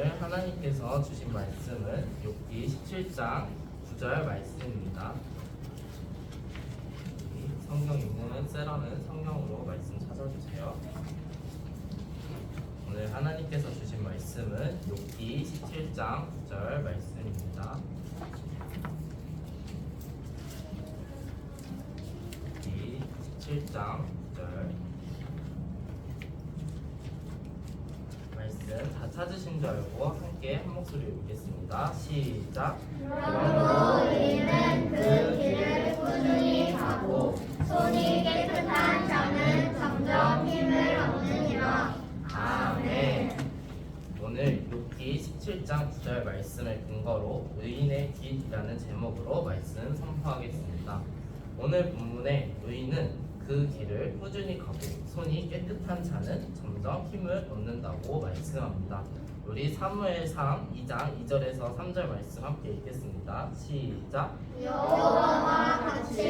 오늘 하나님께서 주신 말씀은 욥기 17장 9절 말씀입니다. 이 성경 읽는 세라는 성경으로 말씀 찾아주세요. 오늘 하나님께서 주신 말씀은 욥기 17장 9절 말씀입니다. 욥기 17장 9절 말씀 다 찾으신 줄 알고 함께 한 목소리 읽겠습니다. 시작. 그러므로 우리는 그 길을 꾸준히 가고 손이 깨끗한 자는 점점 힘을 얻느니라. 아멘. 오늘 욥기 17장 9절 말씀을 근거로 의인의 길이라는 제목으로 말씀 선포하겠습니다. 오늘 본문의 의인은 그 길을 꾸준히 가고 손이 깨끗한 자는 점점 힘을 얻는다고 말씀합니다. 우리 사무엘상 2장 2절에서 3절 말씀 함께 읽겠습니다. 시작. 여호와와 같이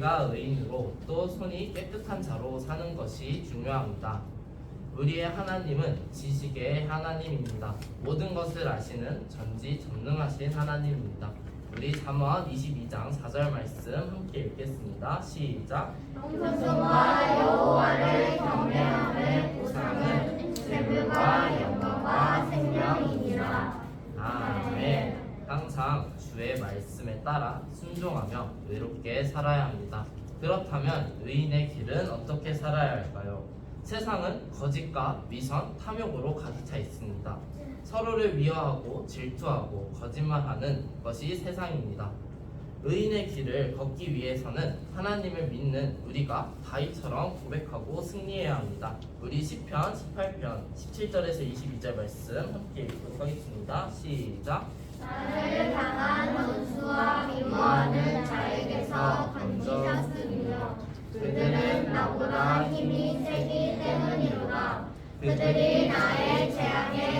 우리가 의인으로 또 손이 깨끗한 자로 사는 것이 중요합니다. 우리의 하나님은 지식의 하나님입니다. 모든 것을 아시는 전지전능하신 하나님입니다. 우리 잠언 22장 4절 말씀 함께 읽겠습니다. 시작. 공성과 여호와를 경외함의 보상은 재물과 영광과 생명이니라. 아멘. 항상 주의 말씀에 따라 순종하며 의롭게 살아야 합니다. 그렇다면 의인의 길은 어떻게 살아야 할까요? 세상은 거짓과 위선, 탐욕으로 가득 차 있습니다. 서로를 미워하고 질투하고 거짓말하는 것이 세상입니다. 의인의 길을 걷기 위해서는 하나님을 믿는 우리가 다윗처럼 고백하고 승리해야 합니다. 우리 10편, 18편, 17절에서 22절 말씀 함께 읽도록 하겠습니다. 시작. 나를 당한 원수와 미워하는 자에게서 건지셨으며 그들은 나보다 힘이 세기 때문이로다. 그들이 나의 재앙의 날에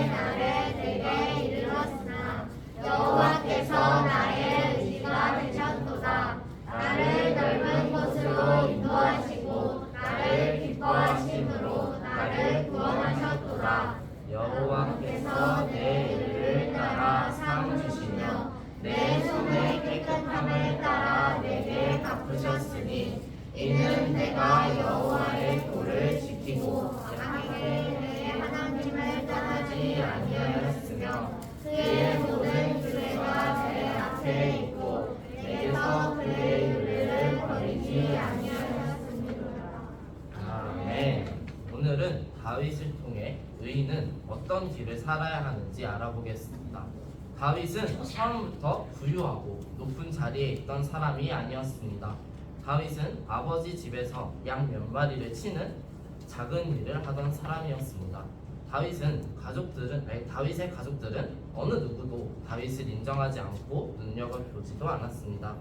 내가 여호와의 도를 지키고 악하게 내 하나님을 떠나지 아니하였으며 그의 모든 규례가 내 앞에 있고 내게서 그의 윤례를 버리지 아니하였습니다. 아멘. 오늘은 다윗을 통해 의인은 어떤 길을 살아야 하는지 알아보겠습니다. 다윗은 처음부터 부유하고 높은 자리에 있던 사람이 아니었습니다. 다윗은 아버지 집에서 양 몇 마리를 치는 작은 일을 하던 사람이었습니다. 다윗은 가족들은 아니, 다윗의 가족들은 어느 누구도 다윗을 인정하지 않고 눈여겨보지도 않았습니다.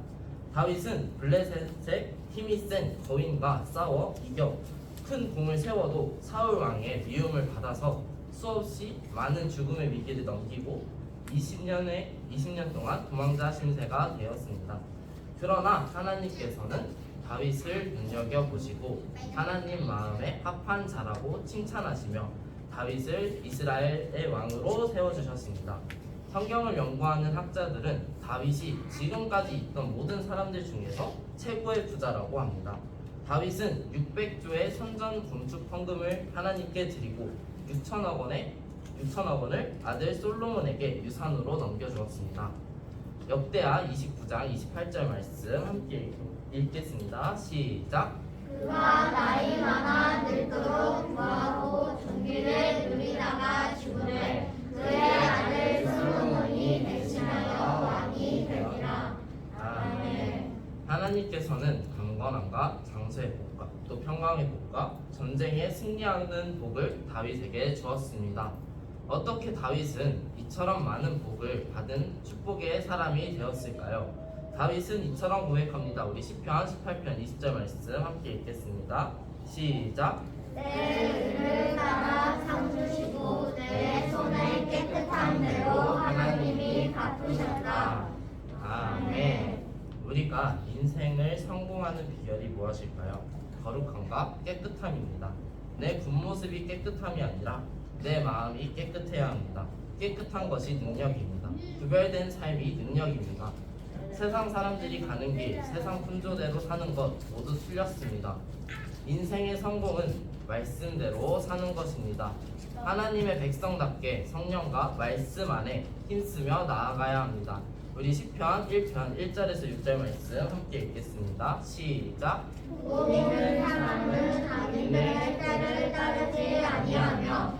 다윗은 블레셋의 힘이 센 거인과 싸워 이겨 큰 공을 세워도 사울 왕의 미움을 받아서 수없이 많은 죽음의 위기를 넘기고 20년의 20년 동안 도망자 심세가 되었습니다. 그러나 하나님께서는 다윗을 눈여겨 보시고 하나님 마음에 합한 자라고 칭찬하시며 다윗을 이스라엘의 왕으로 세워 주셨습니다. 성경을 연구하는 학자들은 다윗이 지금까지 있던 모든 사람들 중에서 최고의 부자라고 합니다. 다윗은 600조의 선전 건축 헌금을 하나님께 드리고 6천억 원의 6천억 원을 아들 솔로몬에게 유산으로 넘겨주었습니다. 역대하 29장 28절 말씀 함께 읽겠습니다. 시작. 그가 나이 많아 늙도록 구하고 종기를 누리다가 죽으되 그의 아들 솔로몬이 대신하여 왕이 되니라. 아멘. 하나님께서는 강건함과 장수의 복과 또 평강의 복과 전쟁에 승리하는 복을 다윗에게 주었습니다. 어떻게 다윗은 이처럼 많은 복을 받은 축복의 사람이 되었을까요? 다윗은 이처럼 고백합니다. 우리 시편 18편 20절 말씀 함께 읽겠습니다. 시작. 내 의를 따라 상 주시고 내 손의 깨끗한 대로 하나님이 갚으셨다. 아멘. 우리가 인생을 성공하는 비결이 무엇일까요? 거룩함과 깨끗함입니다. 내 겉모습이 깨끗함이 아니라 내 마음이 깨끗해야 합니다. 깨끗한 것이 능력입니다. 구별된 삶이 능력입니다. 세상 사람들이 가는 길, 세상 풍조대로 사는 것 모두 틀렸습니다. 인생의 성공은 말씀대로 사는 것입니다. 하나님의 백성답게 성령과 말씀 안에 힘쓰며 나아가야 합니다. 우리 시편 1편 1절에서 6절 말씀 함께 읽겠습니다. 시작. 복 있는 사람은 자기들의 때를 따르지 아니하며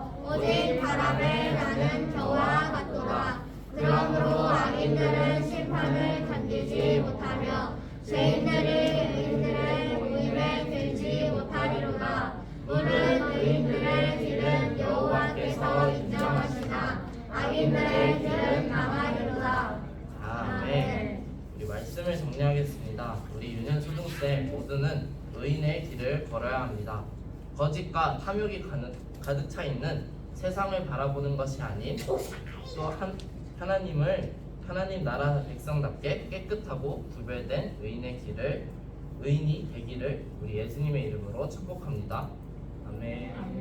오직 바람에 나는 겨와 같도다. 그러므로 악인들은 심판을 견디지 못하며 죄인들이 의인들의 모임에 들지 못하리로다. 물은 의인들의 길은 여호와께서 인정하시나 악인들의 길은 망하리로다. 아멘. 우리 말씀을 정리하겠습니다. 우리 유년 초등생 모두는 의인의 길을 걸어야 합니다. 거짓과 탐욕이 가득 차 있는 세상을 바라보는 것이 아닌 또 한, 하나님을 하나님 나라 백성답게 깨끗하고 구별된 의인의 길을 의인이 되기를 우리 예수님의 이름으로 축복합니다. 아멘.